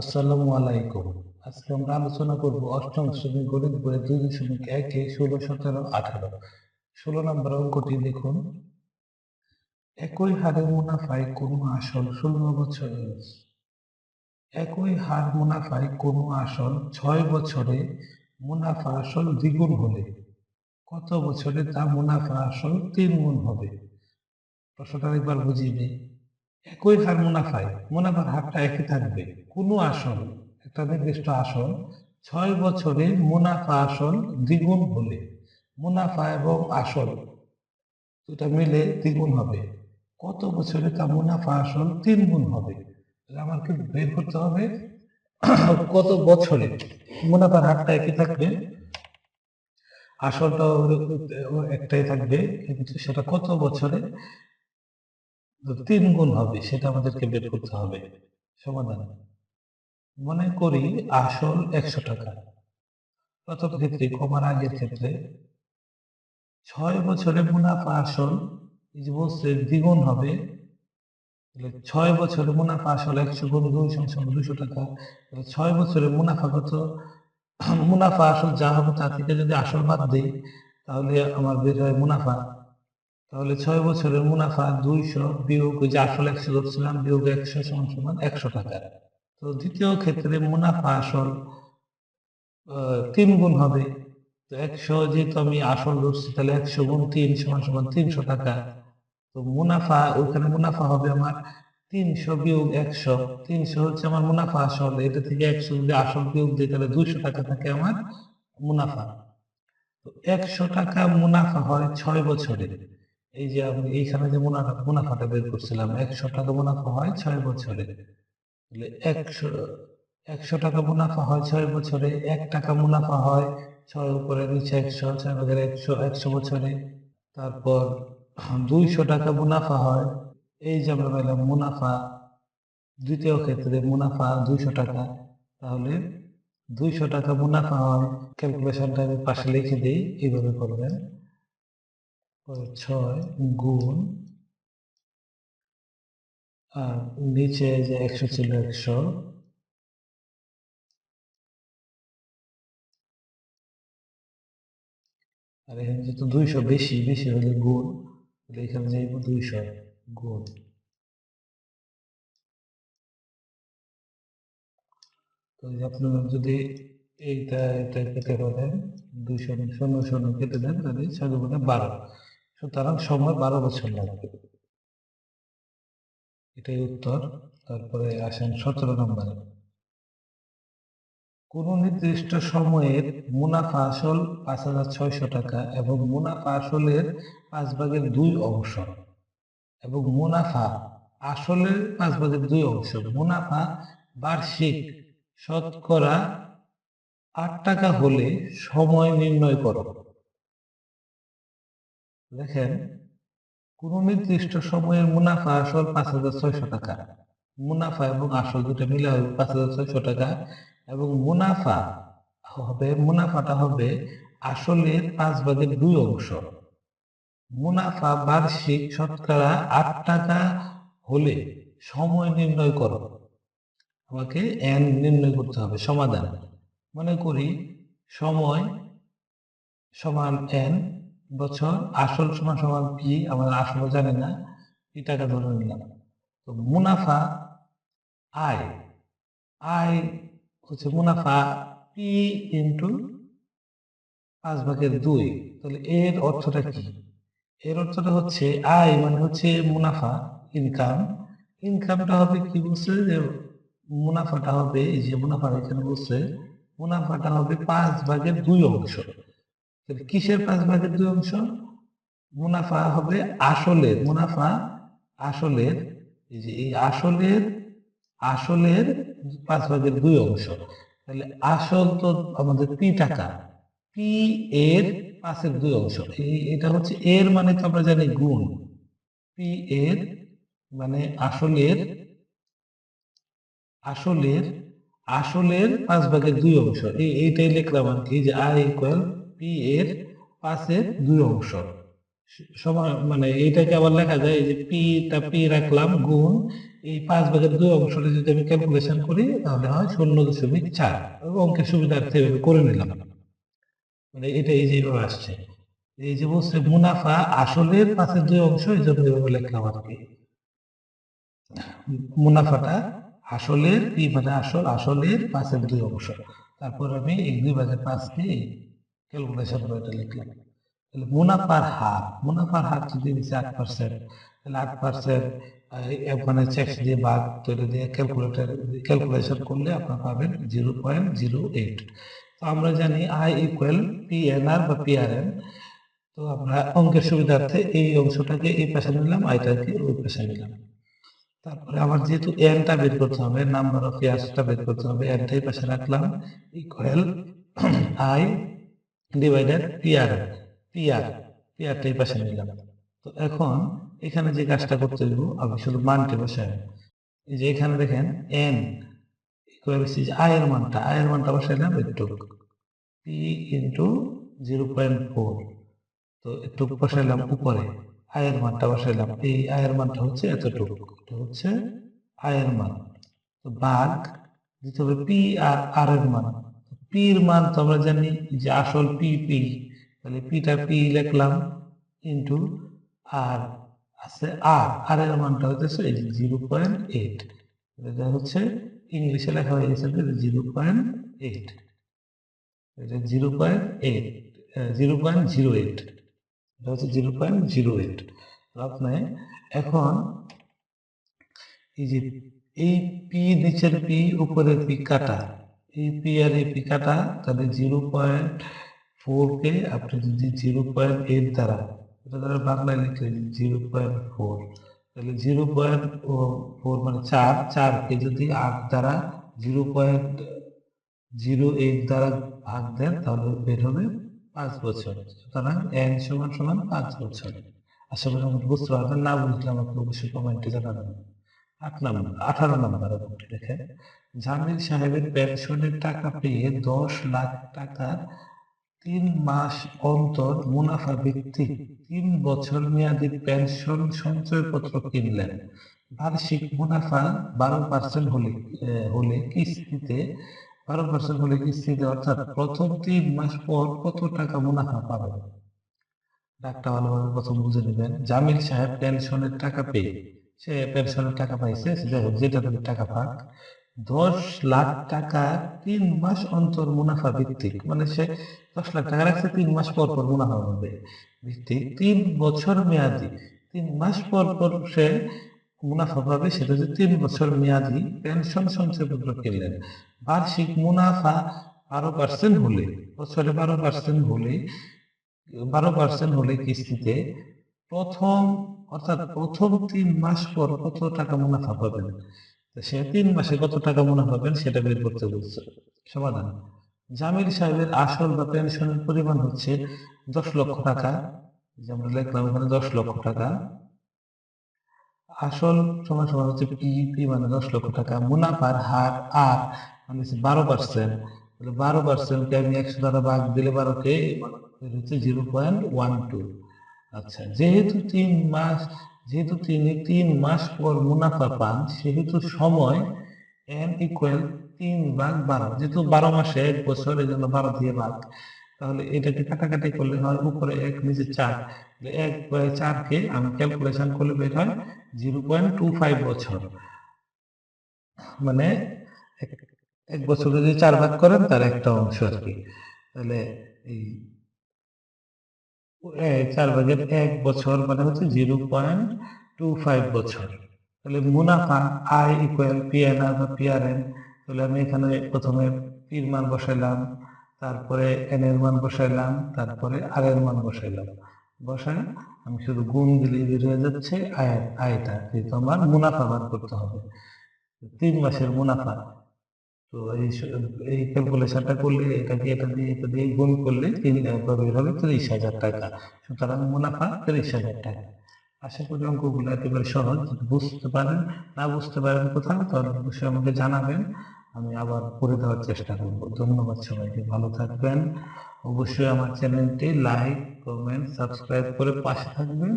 আসসালামু আলাইকুম। আজকে আমরা আলোচনা করব অষ্টম শ্রেণি গণিত বই দুই দশমিক একে ষোলো, সতেরো, আঠারো। ষোলো নম্বর অঙ্কটি দেখুন। একই হারে মুনাফায় কোনো আসল ষোলো বছরে। একই হার মুনাফায় কোনো আসল ছয় বছরে মুনাফা আসল দ্বিগুণ হলে কত বছরে তা মুনাফা আসল তিন গুণ হবে? প্রশ্নটা একবার বুঝিয়ে দিই। একই হার মুনাফায় মুনাফার হারটা একই থাকবে। কোনো আসন, একটা নির্দিষ্ট আসন, ছয় বছরে মুনাফা আসন দ্বিগুণ হলে, মুনাফা এবং আসল দুটা মিলে দ্বিগুণ হবে। কত বছরে তা মুনাফা আসল তিন গুণ হবে আমাকে বের করতে হবে। কত বছরে মুনাফার হারটা একই থাকবে? আসলটা একটাই থাকবে, কিন্তু সেটা কত বছরে তিন গুণ হবে, সেটা আমাদেরকে বের করতে হবে। সমাধান। মনে করি আসল একশো টাকা। প্রথম ক্ষেত্রে, কমার আগের ক্ষেত্রে ছয় বছরে মুনাফা আসল বলছে দ্বিগুণ হবে ছয় বছরে মুনাফা আসল একশো গুণ দুই সমান দুশো টাকা ছয় বছরে মুনাফা কত? মুনাফা আসল যা হবে তা থেকে যদি আসল বাদ দিই, তাহলে আমার বের হয় মুনাফা। তাহলে ছয় বছরের মুনাফা দুইশো বিয়োগ যে আসল একশো ধরছিলাম, বিয়োগ একশো সমান সমান একশো টাকা। তো দ্বিতীয় ক্ষেত্রে মুনাফা আসল তিন গুণ হবে। তো একশো যেহেতু আমি আসল ধরছি, তাহলে একশো গুণ তিন সমান সমান তিনশো টাকা। তো মুনাফা ওইখানে মুনাফা হবে আমার তিনশো বিয়োগ একশো। তিনশো হচ্ছে আমার মুনাফা আসল, এটা থেকে একশো যদি আসল বিয়োগ দিই, তাহলে দুইশো টাকা থাকে আমার মুনাফা। তো একশো টাকা মুনাফা হয় ছয় বছরে। এই যে আমি এইখানে যে মুনাফা, মুনাফাটা বের করছিলাম, একশো টাকা মুনাফা হয় ছয় বছরে। তাহলে একশো একশো টাকা মুনাফা হয় ছয় বছরে, এক টাকা মুনাফা হয় ছয় উপরে, নিচে একশো, ছয় বছরে একশো একশো বছরে। তারপর দুইশো টাকা মুনাফা হয়, এই যে আমরা পেলাম মুনাফা, দ্বিতীয় ক্ষেত্রে মুনাফা দুইশো টাকা। তাহলে দুইশো টাকা মুনাফা হয় ক্যালকুলেশনটা আমি পাশে লিখে দিই, এইভাবে করবেন। ছয়, গুণ, আর নিচে যে একশো ছিল একশো, আর এখানে যেহেতু দুইশো বেশি বেশি হলে গুণ এখানে যাইব দুইশো গুণ। তো আপনারা যদি এইটা এটা কেটে পারেন, দুইশো শূন্য শূন্য কেটে দেন, তাহলে ছয় গুণে বারো। সুতরাং সময় বারো বছর লাগবে। এটাই উত্তর। তারপরে আসেন সতেরো নম্বরে। কোন নির্দিষ্ট সময়ের মুনাফা আসল পাঁচ হাজার ছয়শো টাকা এবং মুনাফা আসলের পাঁচ ভাগের দুই অংশ। এবং মুনাফা আসলের পাঁচ ভাগের দুই অংশ। মুনাফা বার্ষিক শতকরা আট টাকা হলে সময় নির্ণয় করো। দেখেন, কোন নির্দিষ্ট সময়ের মুনাফা আসল পাঁচ হাজার ছয়শো টাকা। মুনাফা এবং আসল দুটো মিলে হবে পাঁচ হাজার ছয়শো টাকা এবং মুনাফা হবে, মুনাফাটা হবে আসলের পাঁচ ভাগের দুই অংশ। মুনাফা বার্ষিক শতকরা আট টাকা হলে সময় নির্ণয় করো। আমাকে এন নির্ণয় করতে হবে, সমাধান। মনে করি সময় সমান এন বছর আসল সমান সমান পি আমরা আসল জানি না পি টাকা ধরে নিলাম। তো মুনাফা আয় আয় হচ্ছে মুনাফা পি ইন্টু পাঁচ ভাগের দুই। তাহলে এর অর্থটা কি? এর অর্থটা হচ্ছে আয় মানে হচ্ছে মুনাফা ইনকাম ইনকামটা হবে কি বলছে? যে মুনাফাটা হবে, এই যে মুনাফা এখানে বলছে, মুনাফাটা হবে পাঁচ ভাগের দুই অংশ। কিসের পাঁচ ভাগের দুই অংশ? মুনাফা হবে আসলের মুনাফা আসলের এই যে এই আসলের আসলের পাঁচ ভাগের দুই অংশ। তাহলে আসল তো আমাদের পি টাকা পি এর পাঁচের দুই অংশ। এটা হচ্ছে এর মানে তো আমরা জানি গুণ। পি এর মানে আসলের আসলের আসলের পাঁচ ভাগের দুই অংশ। এই এইটাই লিখলাম আর কি যে আই ইকুয়াল পি এর পাশের দুই অংশ। সময় মানে এইটাকে আবার লেখা যায় এই যে পিটা পি রাখলাম গুণ এই পাঁচ ভাগের দুই অংশটা যদি আমি ক্যালকুলেশন করি, তাহলে হয় শূন্য দশমিক চার। অঙ্কের সুবিধার্থে করে নিলাম। মানে এটা এই যে এইভাবে আসছে। এই যে বলছে মুনাফা আসলের পাশের দুই অংশ, এই জন্য এভাবে লিখলাম আর কি। মুনাফাটা আসলের পি মানে আসল, আসলের পাশের দুই অংশ। তারপর আমি এই দুই ভাগের পাঁচকে ক্যালকুলেশন করে এটা লিখলাম। তাহলে মুনাফার হার মুনাফার হার যদি দিচ্ছে আট পার্সেন্ট তাহলে আট পার্সেন্ট মানে চেক্স দিয়ে ভাগ তৈরি দিয়ে ক্যালকুলেটর ক্যালকুলেশন করলে আপনার পাবেন জিরো পয়েন্ট জিরো এইট তো আমরা জানি I equal P N R বা এন তো আমরা অঙ্কের সুবিধার্থে এই অংশটাকে এই পাশে নিলাম আইটাকে ওই পাশে নিলাম। তারপরে আমার যেহেতু এনটা বের করতে হবে নাম্বার অফ ইয়ার্সটা বের করতে হবে এনটাই পাশে রাখলাম equal I divided PR PR পিআরটাই পাশে নিলাম তো এখন এখানে যে কাজটা করতে দেবো আমি শুধু মানটি বসাই এই যে এখানে দেখেন এন ইকুয়াল আয়ের মানটা আয়ের মানটা বসাইলাম একটু P into zero point four তো একটু বসাইলাম উপরে। আয়ের মানটা বসাইলাম এই আয়ের মানটা হচ্ছে এতটুকু, এটা হচ্ছে আয়ের মান। তো বাঘ দিতে হবে পি আর আর এর মান পি এর মান তো আমরা জানি যে আসল পি পি। তাহলে পিটা পি লিখলাম ইন্টু আর আছে আর আর এর মানটা হচ্ছে এই জিরো পয়েন্ট এইট এটা হচ্ছে ইংলিশে লেখা হয়ে গেছে জিরো পয়েন্ট এইট এটা zero point eight zero point zero eight এটা হচ্ছে জিরো পয়েন্ট জিরো এইট আপনি এখন এই যে এই পি নিচের পি, উপরের পি কাটা। এই এই পি কাটা, তাহলে জিরো পয়েন্ট ফোর কে আপনি যদি জিরো পয়েন্ট এইট দ্বারা, এটা দ্বারা বাংলায় লিখে জিরো পয়েন্ট ফোর তাহলে জিরো পয়েন্ট ফোর মানে চার চারকে যদি আট দ্বারা জিরো পয়েন্ট জিরো এইট দ্বারা ভাগ দেন, তাহলে বের হবে পাঁচ বছর। সুতরাং এন সমান সমান পাঁচ বছর। আশা করি আমাকে বুঝতে পারবেন না বুঝলে আমাকে অবশ্যই কমেন্টে জানাবেন। আট নম্বর, আঠারো নম্বর দেখেন জামিল সাহেবের পেনশনের টাকা পেয়ে দশ লাখ টাকা তিন মাস অন্তর মুনাফা ব্যক্তি তিন বছর মেয়াদী পেনশন সঞ্চয়পত্র কিনলেন। বার্ষিক মুনাফা বারো পার্সেন্ট হলে হলে কিস্তিতে, বারো পার্সেন্ট হলে কিস্তিতে, অর্থাৎ প্রথম তিন মাস পর কত টাকা মুনাফা পাবেন? ডাকটা ভালোভাবে প্রথম বুঝে নেবেন জামিল সাহেব পেনশনের টাকা পেয়ে সে পেনশনের টাকা পাইছে যেটা থেকে টাকা পাক, দশ লাখ টাকা তিন মাস অন্তর মুনাফা ভিত্তিক মানে সে দশ লাখ টাকা রাখছে, তিন মাস পর পর মুনাফা পাবে ভিত্তিক, তিন বছর মেয়াদি, তিন মাস পর পর সে মুনাফা পাবে, সেটা হচ্ছে তিন বছর মেয়াদি পেনশন সঞ্চয়পত্র কিনলেন বার্ষিক মুনাফা বারো পার্সেন্ট হলে, বছরে বারো পার্সেন্ট হলে, বারো পার্সেন্ট হলে কিস্তিতে প্রথম, অর্থাৎ প্রথম তিন মাস পর কত টাকা মুনাফা পাবেন? সে তিন মাসে কত টাকা মুনাফা পাবেন সেটা বের করতে বলছে। সমাধান। জামিল সাহেবের আসল বা পেনশনের পরিমাণ হচ্ছে দশ লক্ষ টাকা। যে আমরা লিখলাম এখানে দশ লক্ষ টাকা। আসল সমান সমান হচ্ছে পি মানে দশ লক্ষ টাকা। মুনাফার হার আর মানে বারো পার্সেন্ট বারো পার্সেন্টকে আমি একশো দ্বারা ভাগ দিলে বারোকে বের হচ্ছে জিরো পয়েন্ট ওয়ান টু আচ্ছা যেহেতু তিন মাস, যেহেতু তিনি তিন মাস পর মুনাফা পান, সেহেতু সময় এন ইকুয়াল তিন ভাগ বারো, যেহেতু বারো মাসে এক বছর এই জন্য বারো দিয়ে ভাগ, তাহলে এটাকে কাটাকাটি করলে হয় উপরে এক, নিচে চার এক চারকে আমি ক্যালকুলেশন করলে বের হয় জিরো পয়েন্ট টু ফাইভ বছর। মানে এক- বছর যদি চার ভাগ করেন, তার একটা অংশ আর কি। তাহলে এই চার ভাগের এক বছর মানে হচ্ছে জিরো পয়েন্ট টু ফাইভ বছর। তাহলে মুনাফা আই ইকুয়াল পিএনআর বা পিআরএন তাহলে আমি এখানে প্রথমে পির মান বসাইলাম, তারপরে এন এর মান বসাইলাম, তারপরে আর এর মান বসাইলাম। বসায় আমি শুধু গুণ দিলে বের হয়ে যাচ্ছে আয়ের আয়টা যেহেতু আমার মুনাফা বার করতে হবে। তিন মাসের মুনাফা তো এই এই ক্যালকুলেশনটা করলে এটাকে এটা দিয়ে এটা দিয়ে গুণ করলে তিন বের হবে তিরিশ হাজার টাকা। সুতরাং মুনাফা তিরিশ হাজার টাকা। আশা করি অঙ্কগুলো একেবারে সহজ বুঝতে পারেন, না বুঝতে পারেন কোথাও, তাহলে অবশ্যই আমাকে জানাবেন। আমি আবার করে দেওয়ার চেষ্টা করব। ধন্যবাদ সবাইকে, ভালো থাকবেন। অবশ্যই আমার চ্যানেলটি লাইক, কমেন্ট, সাবস্ক্রাইব করে পাশে থাকবেন।